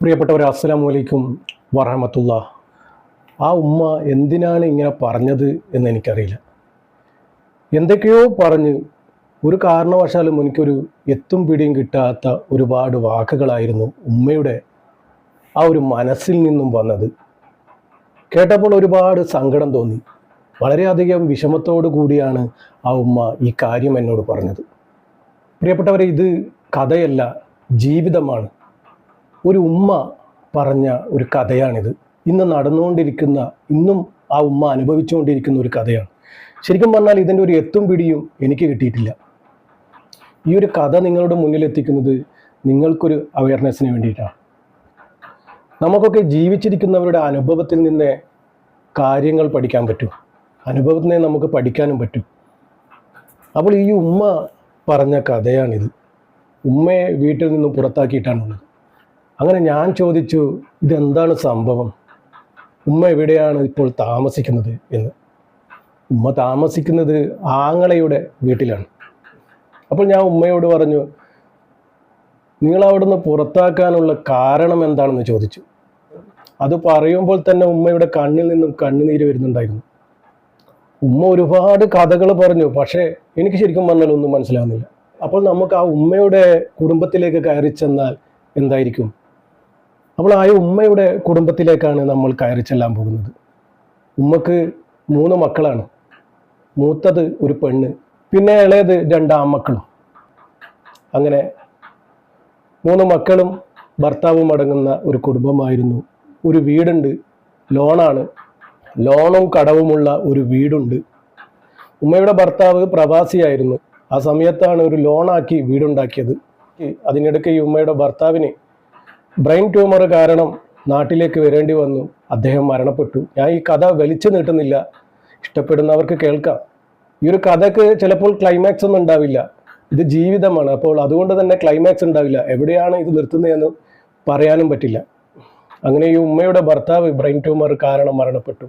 പ്രിയപ്പെട്ടവരെ അസ്സലാമു വലൈക്കും വറഹമത്തുള്ള. ആ ഉമ്മ എന്തിനാണ് ഇങ്ങനെ പറഞ്ഞത് എന്ന് എനിക്കറിയില്ല. എന്തൊക്കെയോ പറഞ്ഞ് ഒരു കാരണവശാലും എനിക്കൊരു എത്തും പിടിയും കിട്ടാത്ത ഒരുപാട് വാക്കുകളായിരുന്നു ഉമ്മയുടെ ആ ഒരു മനസ്സിൽ നിന്നും വന്നത്. കേട്ടപ്പോൾ ഒരുപാട് സങ്കടം തോന്നി. വളരെയധികം വിഷമത്തോടു കൂടിയാണ് ആ ഉമ്മ ഈ കാര്യം എന്നോട് പറഞ്ഞത്. പ്രിയപ്പെട്ടവരെ ഇത് കഥയല്ല ജീവിതമാണ്. ഒരു ഉമ്മ പറഞ്ഞ ഒരു കഥയാണിത്. ഇന്ന് നടന്നുകൊണ്ടിരിക്കുന്ന ഇന്നും ആ ഉമ്മ അനുഭവിച്ചുകൊണ്ടിരിക്കുന്ന ഒരു കഥയാണ്. ശരിക്കും പറഞ്ഞാൽ ഇതിന്റെ ഒരു എത്തും പിടിയും എനിക്ക് കിട്ടിയിട്ടില്ല. ഈ ഒരു കഥ നിങ്ങളുടെ മുന്നിൽ എത്തിക്കുന്നത് നിങ്ങൾക്കൊരു അവയർനെസ്സിന് വേണ്ടിയിട്ടാണ്. നമുക്കൊക്കെ ജീവിച്ചിരിക്കുന്നവരുടെ അനുഭവത്തിൽ നിന്ന് കാര്യങ്ങൾ പഠിക്കാൻ പറ്റും. അനുഭവത്തിൽ നിന്ന് നമുക്ക് പഠിക്കാനും പറ്റും. അപ്പോൾ ഈ ഉമ്മ പറഞ്ഞ കഥയാണിത്. ഉമ്മയെ വീട്ടിൽ നിന്നും പുറത്താക്കിയിട്ടാണുള്ളത്. അങ്ങനെ ഞാൻ ചോദിച്ചു ഇതെന്താണ് സംഭവം? ഉമ്മ എവിടെയാണ് ഇപ്പോൾ താമസിക്കുന്നത്? എന്ന്. ഉമ്മ താമസിക്കുന്നത് ആങ്ങളയുടെ വീട്ടിലാണ്. അപ്പോൾ ഞാൻ ഉമ്മയോട് പറഞ്ഞു നിങ്ങൾ അവിടുന്ന് പുറത്താക്കാനുള്ള കാരണം എന്താണെന്ന് ചോദിച്ചു. അത് പറയുമ്പോൾ തന്നെ ഉമ്മയുടെ കണ്ണിൽ നിന്നും കണ്ണുനീര് വരുന്നുണ്ടായിരുന്നു. ഉമ്മ ഒരുപാട് കഥകൾ പറഞ്ഞു പക്ഷേ എനിക്ക് ശരിക്കും പറഞ്ഞാൽ ഒന്നും മനസ്സിലാവുന്നില്ല. അപ്പോൾ നമുക്ക് ആ ഉമ്മയുടെ കുടുംബത്തിലേക്ക് കയറി ചെന്നാൽ എന്തായിരിക്കും? അപ്പോൾ ആ ഉമ്മയുടെ കുടുംബത്തിലേക്കാണ് നമ്മൾ കയറി ചെല്ലാൻ പോകുന്നത്. ഉമ്മക്ക് മൂന്ന് മക്കളാണ്. മൂത്തത് ഒരു പെണ്ണ് പിന്നെ ഇളയത് രണ്ടാം മക്കളും അങ്ങനെ മൂന്ന് മക്കളും ഭർത്താവും അടങ്ങുന്ന ഒരു കുടുംബമായിരുന്നു. ഒരു വീടുണ്ട് ലോണാണ്. ലോണും കടവുമുള്ള ഒരു വീടുണ്ട്. ഉമ്മയുടെ ഭർത്താവ് പ്രവാസിയായിരുന്നു. ആ സമയത്താണ് ഒരു ലോണാക്കി വീടുണ്ടാക്കിയത്. അതിനിടയ്ക്ക് ഈ ഉമ്മയുടെ ഭർത്താവിന് ബ്രെയിൻ ട്യൂമർ കാരണം നാട്ടിലേക്ക് വരേണ്ടി വന്നു. അദ്ദേഹം മരണപ്പെട്ടു. ഞാൻ ഈ കഥ വലിച്ചു നീട്ടുന്നില്ല. ഇഷ്ടപ്പെടുന്നവർക്ക് കേൾക്കാം. ഈ ഒരു കഥക്ക് ചിലപ്പോൾ ക്ലൈമാക്സ് ഒന്നും ഉണ്ടാവില്ല. ഇത് ജീവിതമാണ്. അപ്പോൾ അതുകൊണ്ട് തന്നെ ക്ലൈമാക്സ് ഉണ്ടാവില്ല. എവിടെയാണ് ഇത് നിർത്തുന്നതെന്ന് പറയാനും പറ്റില്ല. അങ്ങനെ ഈ ഉമ്മയുടെ ഭർത്താവ് ബ്രെയിൻ ട്യൂമർ കാരണം മരണപ്പെട്ടു.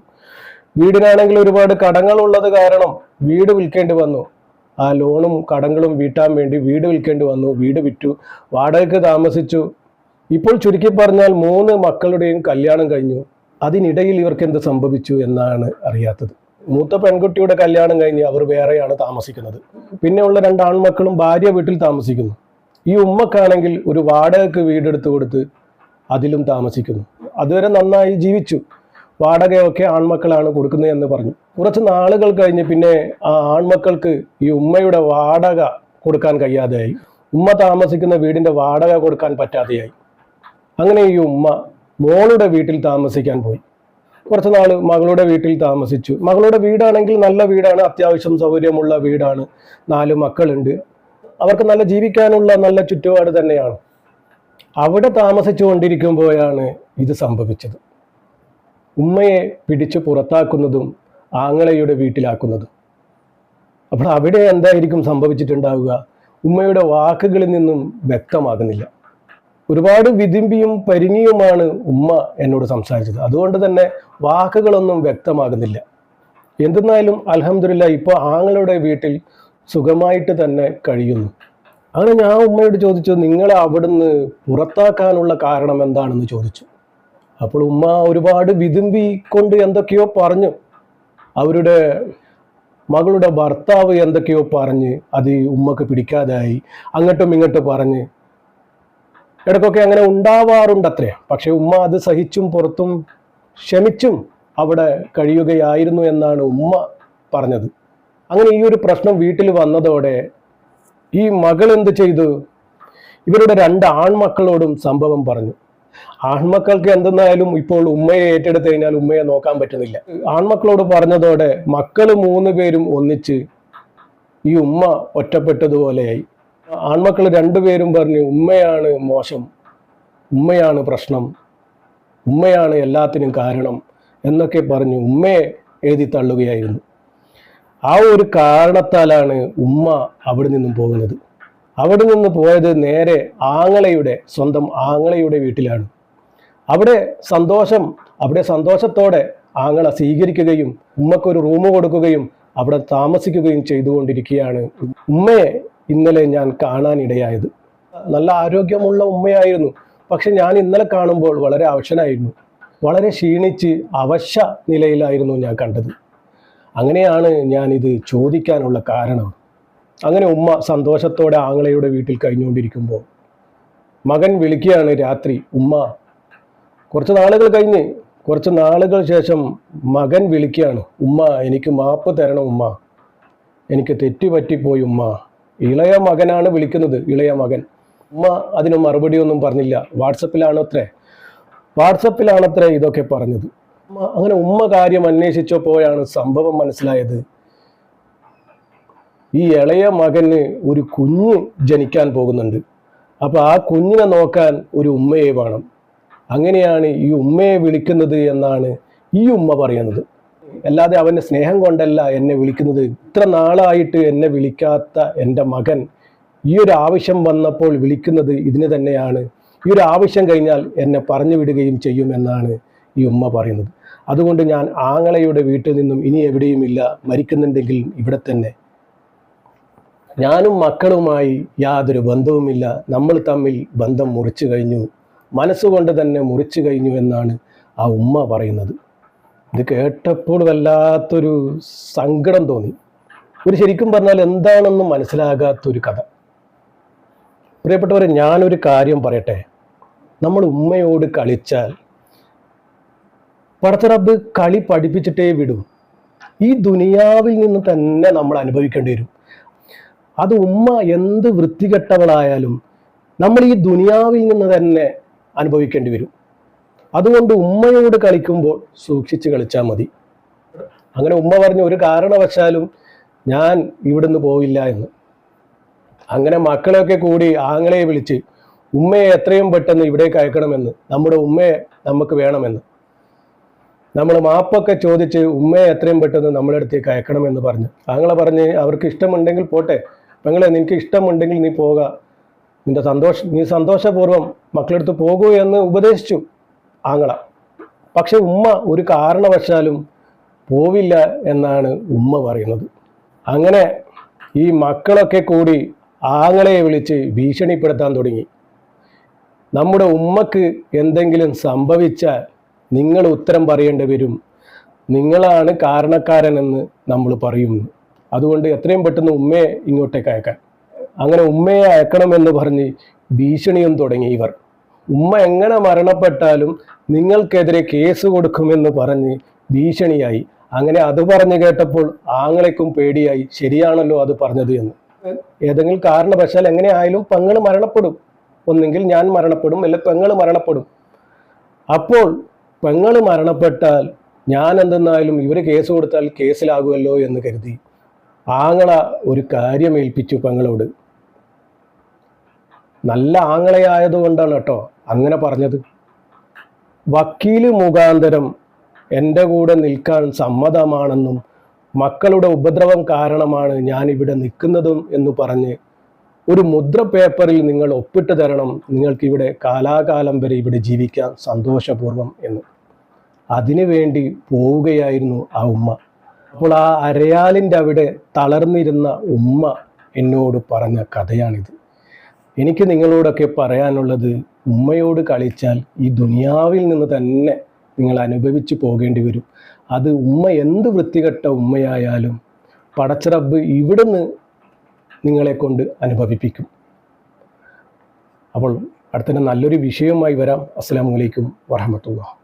വീടിനാണെങ്കിൽ ഒരുപാട് കടങ്ങളുള്ളത് കാരണം വീട് വിൽക്കേണ്ടി വന്നു. ആ ലോണും കടങ്ങളും വീട്ടാൻ വേണ്ടി വീട് വിൽക്കേണ്ടി വന്നു. വീട് വിറ്റു. വാടകയ്ക്ക് താമസിച്ചു. ഇപ്പോൾ ചുരുക്കി പറഞ്ഞാൽ മൂന്ന് മക്കളുടെയും കല്യാണം കഴിഞ്ഞു. അതിനിടയിൽ ഇവർക്ക് എന്ത് സംഭവിച്ചു എന്നാണ് അറിയാത്തത്. മൂത്ത പെൺകുട്ടിയുടെ കല്യാണം കഴിഞ്ഞ് അവർ വേറെയാണ് താമസിക്കുന്നത്. പിന്നെയുള്ള രണ്ട് ആൺമക്കളും ഭാര്യ വീട്ടിൽ താമസിക്കുന്നു. ഈ ഉമ്മക്കാണെങ്കിൽ ഒരു വാടകയ്ക്ക് വീടെടുത്ത് കൊടുത്ത് അതിലും താമസിക്കുന്നു. അതുവരെ നന്നായി ജീവിച്ചു. വാടകയൊക്കെ ആൺമക്കളാണ് കൊടുക്കുന്നത് എന്ന് പറഞ്ഞു. കുറച്ച് നാളുകൾ കഴിഞ്ഞ് പിന്നെ ആ ആൺമക്കൾക്ക് ഈ ഉമ്മയുടെ വാടക കൊടുക്കാൻ കഴിയാതെയായി. ഉമ്മ താമസിക്കുന്ന വീടിന്റെ വാടക കൊടുക്കാൻ പറ്റാതെയായി. അങ്ങനെ ഈ ഉമ്മ മോളുടെ വീട്ടിൽ താമസിക്കാൻ പോയി. കുറച്ച് നാൾ മകളുടെ വീട്ടിൽ താമസിച്ചു. മകളുടെ വീടാണെങ്കിൽ നല്ല വീടാണ് അത്യാവശ്യം സൗകര്യമുള്ള വീടാണ്. നാല് മക്കളുണ്ട്. അവർക്ക് നല്ല ജീവിക്കാനുള്ള നല്ല ചുറ്റുപാട് തന്നെയാണ്. അവിടെ താമസിച്ചു കൊണ്ടിരിക്കുമ്പോഴാണ് ഇത് സംഭവിച്ചത്. ഉമ്മയെ പിടിച്ച് പുറത്താക്കുന്നതും ആങ്ങളയുടെ വീട്ടിലാക്കുന്നതും. അപ്പോൾ അവിടെ എന്തായിരിക്കും സംഭവിച്ചിട്ടുണ്ടാവുക? ഉമ്മയുടെ വാക്കുകളിൽ നിന്നും വ്യക്തമാകുന്നില്ല. ഒരുപാട് വിതിമ്പിയും പരിങ്ങിയുമാണ് ഉമ്മ എന്നോട് സംസാരിച്ചത്. അതുകൊണ്ട് തന്നെ വാക്കുകളൊന്നും വ്യക്തമാകുന്നില്ല. എന്തെന്നാലും അലഹമില്ല ഇപ്പോൾ ആങ്ങളുടെ വീട്ടിൽ സുഖമായിട്ട് തന്നെ കഴിയുന്നു. അങ്ങനെ ഞാൻ ഉമ്മയോട് ചോദിച്ചു നിങ്ങളെ അവിടുന്ന് പുറത്താക്കാനുള്ള കാരണം എന്താണെന്ന് ചോദിച്ചു. അപ്പോൾ ഉമ്മ ഒരുപാട് വിതുമ്പി കൊണ്ട് എന്തൊക്കെയോ പറഞ്ഞു. അവരുടെ മകളുടെ ഭർത്താവ് എന്തൊക്കെയോ പറഞ്ഞ് അത് ഉമ്മക്ക് പിടിക്കാതായി. അങ്ങോട്ടും ഇങ്ങോട്ടും പറഞ്ഞ്. ഇടയ്ക്കൊക്കെ അങ്ങനെ ഉണ്ടാവാറുണ്ട് അത്രേ. പക്ഷെ ഉമ്മ അത് സഹിച്ചും പുറത്തും ക്ഷമിച്ചും അവിടെ കഴിയുകയായിരുന്നു എന്നാണ് ഉമ്മ പറഞ്ഞത്. അങ്ങനെ ഈ ഒരു പ്രശ്നം വീട്ടിൽ വന്നതോടെ ഈ മകൾ എന്ത് ചെയ്തു? ഇവരുടെ രണ്ട് ആൺമക്കളോടും സംഭവം പറഞ്ഞു. ആൺമക്കൾക്ക് എന്തെന്നായാലും ഇപ്പോൾ ഉമ്മയെ ഏറ്റെടുത്ത് കഴിഞ്ഞാൽ ഉമ്മയെ നോക്കാൻ പറ്റുന്നില്ല. ആൺമക്കളോട് പറഞ്ഞതോടെ മക്കൾ മൂന്ന് പേരും ഒന്നിച്ച് ഈ ഉമ്മ ഒറ്റപ്പെട്ടതുപോലെയായി. ആൺമക്കൾ രണ്ടുപേരും പറഞ്ഞു ഉമ്മയാണ് മോശം ഉമ്മയാണ് പ്രശ്നം ഉമ്മയാണ് എല്ലാത്തിനും കാരണം എന്നൊക്കെ പറഞ്ഞ് ഉമ്മയെ എഴുതി തള്ളുകയായിരുന്നു. ആ ഒരു കാരണത്താലാണ് ഉമ്മ അവിടെ നിന്നും പോകുന്നത്. അവിടെ നിന്ന് പോയത് നേരെ ആങ്ങളയുടെ സ്വന്തം ആങ്ങളയുടെ വീട്ടിലാണ്. അവിടെ സന്തോഷം അവിടെ സന്തോഷത്തോടെ ആങ്ങള സ്വീകരിക്കുകയും ഉമ്മക്കൊരു റൂം കൊടുക്കുകയും അവിടെ താമസിക്കുകയും ചെയ്തുകൊണ്ടിരിക്കുകയാണ് ഉമ്മയെ ഇന്നലെ ഞാൻ കാണാനിടയായത്. നല്ല ആരോഗ്യമുള്ള ഉമ്മയായിരുന്നു. പക്ഷെ ഞാൻ ഇന്നലെ കാണുമ്പോൾ വളരെ അവശനായിരുന്നു. വളരെ ക്ഷീണിച്ച് അവശ നിലയിലായിരുന്നു ഞാൻ കണ്ടത്. അങ്ങനെയാണ് ഞാൻ ഇത് ചോദിക്കാനുള്ള കാരണം. അങ്ങനെ ഉമ്മ സന്തോഷത്തോടെ ആങ്ങളയുടെ വീട്ടിൽ കഴിഞ്ഞുകൊണ്ടിരിക്കുമ്പോൾ മകൻ വിളിക്കുകയാണ് രാത്രി ഉമ്മ കുറച്ച് നാളുകൾ കഴിഞ്ഞ് കുറച്ച് നാളുകൾ ശേഷം മകൻ വിളിക്കുകയാണ്. ഉമ്മ എനിക്ക് മാപ്പ് തരണം ഉമ്മ. എനിക്ക് തെറ്റുപറ്റിപ്പോയി ഉമ്മ. ഇളയ മകനാണ് വിളിക്കുന്നത് ഇളയ മകൻ. ഉമ്മ അതിന് മറുപടി ഒന്നും പറഞ്ഞില്ല. വാട്സപ്പിലാണത്രേ. വാട്സപ്പിലാണത്രേ ഇതൊക്കെ പറഞ്ഞത്. അങ്ങനെ ഉമ്മ കാര്യം അന്വേഷിച്ചപ്പോഴാണ് സംഭവം മനസ്സിലായത്. ഈ ഇളയ മകന് ഒരു കുഞ്ഞ് ജനിക്കാൻ പോകുന്നുണ്ട്. അപ്പോൾ ആ കുഞ്ഞിനെ നോക്കാൻ ഒരു ഉമ്മയെ വേണം. അങ്ങനെയാണ് ഈ ഉമ്മയെ വിളിക്കുന്നത് എന്നാണ് ഈ ഉമ്മ പറയുന്നത്. അല്ലാതെ അവന്റെ സ്നേഹം കൊണ്ടല്ല എന്നെ വിളിക്കുന്നത്. ഇത്ര നാളായിട്ട് എന്നെ വിളിക്കാത്ത എന്റെ മകൻ ഈ ഒരു ആവശ്യം വന്നപ്പോൾ വിളിക്കുന്നത് ഇതിന് തന്നെയാണ്. ഈ ഒരു ആവശ്യം കഴിഞ്ഞാൽ എന്നെ പറഞ്ഞു വിടുകയും ചെയ്യും എന്നാണ് ഈ ഉമ്മ പറയുന്നത്. അതുകൊണ്ട് ഞാൻ ആങ്ങളയുടെ വീട്ടിൽ നിന്നും ഇനി എവിടെയുമില്ല മരിക്കുന്നുണ്ടെങ്കിൽ ഇവിടെ തന്നെ. ഞാനും മക്കളുമായി യാതൊരു ബന്ധവുമില്ല. നമ്മൾ തമ്മിൽ ബന്ധം മുറിച്ചു കഴിഞ്ഞു. മനസ്സുകൊണ്ട് തന്നെ മുറിച്ചു കഴിഞ്ഞു എന്നാണ് ആ ഉമ്മ പറയുന്നത്. ഇത് കേട്ടപ്പോൾ വല്ലാത്തൊരു സങ്കടം തോന്നി. ഒരു ശരിക്കും പറഞ്ഞാൽ എന്താണെന്ന് മനസ്സിലാകാത്തൊരു കഥ. പ്രിയപ്പെട്ടവരെ ഞാനൊരു കാര്യം പറയട്ടെ. നമ്മൾ ഉമ്മയോട് കളിച്ചാൽ പടത്തറബ് കളി പഠിപ്പിച്ചിട്ടേ വിടും. ഈ ദുനിയാവിൽ നിന്ന് തന്നെ നമ്മൾ അനുഭവിക്കേണ്ടി വരും. അത് ഉമ്മ എന്ത് വൃത്തികെട്ടവളായാലും നമ്മൾ ഈ ദുനിയാവിൽ നിന്ന് തന്നെ അനുഭവിക്കേണ്ടി വരും. അതുകൊണ്ട് ഉമ്മയോട് കളിക്കുമ്പോൾ സൂക്ഷിച്ച് കളിച്ചാൽ മതി. അങ്ങനെ ഉമ്മ പറഞ്ഞു ഒരു കാരണവശാലും ഞാൻ ഇവിടുന്ന് പോവില്ല എന്ന്. അങ്ങനെ മക്കളെയൊക്കെ കൂടി ആങ്ങളെ വിളിച്ച് ഉമ്മയെ എത്രയും പെട്ടെന്ന് ഇവിടേക്ക് അയക്കണമെന്ന് നമ്മുടെ ഉമ്മയെ നമുക്ക് വേണമെന്ന്. നമ്മൾ മാപ്പൊക്കെ ചോദിച്ച് ഉമ്മയെ എത്രയും പെട്ടെന്ന് നമ്മുടെ അടുത്തേക്ക് അയക്കണമെന്ന് പറഞ്ഞു. ആങ്ങളെ പറഞ്ഞ് അവർക്ക് ഇഷ്ടമുണ്ടെങ്കിൽ പോട്ടെ. പെങ്ങളെ നിനക്ക് ഇഷ്ടമുണ്ടെങ്കിൽ നീ പോക. നിന്റെ സന്തോഷം നീ സന്തോഷപൂർവം മക്കളെടുത്ത് പോകൂ എന്ന് ഉപദേശിച്ചു. ആങ്ങള. പക്ഷെ ഉമ്മ ഒരു കാരണവശാലും പോവില്ല എന്നാണ് ഉമ്മ പറയുന്നത്. അങ്ങനെ ഈ മക്കളൊക്കെ കൂടി ആങ്ങളെ വിളിച്ച് ഭീഷണിപ്പെടുത്താൻ തുടങ്ങി. നമ്മുടെ ഉമ്മക്ക് എന്തെങ്കിലും സംഭവിച്ചാൽ നിങ്ങൾ ഉത്തരം പറയേണ്ടി വരും. നിങ്ങളാണ് കാരണക്കാരനെന്ന് നമ്മൾ പറയുന്നു. അതുകൊണ്ട് എത്രയും പെട്ടെന്ന് ഉമ്മയെ ഇങ്ങോട്ടേക്ക് അയക്കാൻ. അങ്ങനെ ഉമ്മയെ അയക്കണമെന്ന് പറഞ്ഞ് ഭീഷണിയും തുടങ്ങി ഇവർ. ഉമ്മ എങ്ങനെ മരണപ്പെട്ടാലും നിങ്ങൾക്കെതിരെ കേസ് കൊടുക്കുമെന്ന് പറഞ്ഞ് ഭീഷണിയായി. അങ്ങനെ അത് പറഞ്ഞു കേട്ടപ്പോൾ ആങ്ങളെക്കും പേടിയായി. ശരിയാണല്ലോ അത് പറഞ്ഞത് എന്ന്. ഏതെങ്കിലും കാരണവശാൽ എങ്ങനെ ആയാലും പെങ്ങൾ മരണപ്പെടും. ഒന്നെങ്കിൽ ഞാൻ മരണപ്പെടും അല്ലെ പെങ്ങൾ മരണപ്പെടും. അപ്പോൾ പെങ്ങൾ മരണപ്പെട്ടാൽ ഞാൻ എന്തെന്നായാലും ഇവർ കേസ് കൊടുത്താൽ കേസിലാകുമല്ലോ എന്ന് കരുതി. ആങ്ങള ഒരു കാര്യം ഏൽപ്പിച്ചു പെങ്ങളോട്. നല്ല ആങ്ങളയായതുകൊണ്ടാണ് കേട്ടോ അങ്ങനെ പറഞ്ഞത്. വക്കീൽ മുഖാന്തരം എന്റെ കൂടെ നിൽക്കാൻ സമ്മതമാണെന്നും മക്കളുടെ ഉപദ്രവം കാരണമാണ് ഞാൻ ഇവിടെ നിൽക്കുന്നതും എന്ന് പറഞ്ഞ് ഒരു മുദ്ര പേപ്പറിൽ നിങ്ങൾ ഒപ്പിട്ട് തരണം. നിങ്ങൾക്ക് ഇവിടെ കാലാകാലം വരെ ഇവിടെ ജീവിക്കാൻ സന്തോഷപൂർവം എന്ന്. അതിനു വേണ്ടി പോവുകയായിരുന്നു ആ ഉമ്മ. അപ്പോൾ ആ അരയാലിന്റെ അവിടെ തളർന്നിരുന്ന ഉമ്മ എന്നോട് പറഞ്ഞ കഥയാണിത്. എനിക്ക് നിങ്ങളോടൊക്കെ പറയാനുള്ളത് ഉമ്മയോട് കളിച്ചാൽ ഈ ദുനിയാവിൽ നിന്ന് തന്നെ നിങ്ങൾ അനുഭവിച്ചു പോകേണ്ടി വരും. അത് ഉമ്മ എന്ത് വൃത്തികെട്ട ഉമ്മയായാലും പടച്ചറബ് ഇവിടുന്ന് നിങ്ങളെ കൊണ്ട് അനുഭവിപ്പിക്കും. അപ്പോൾ അടുത്തന്നെ നല്ലൊരു വിഷയവുമായി വരാം. അസ്സാം വലൈക്കും വറഹമത്തുള്ള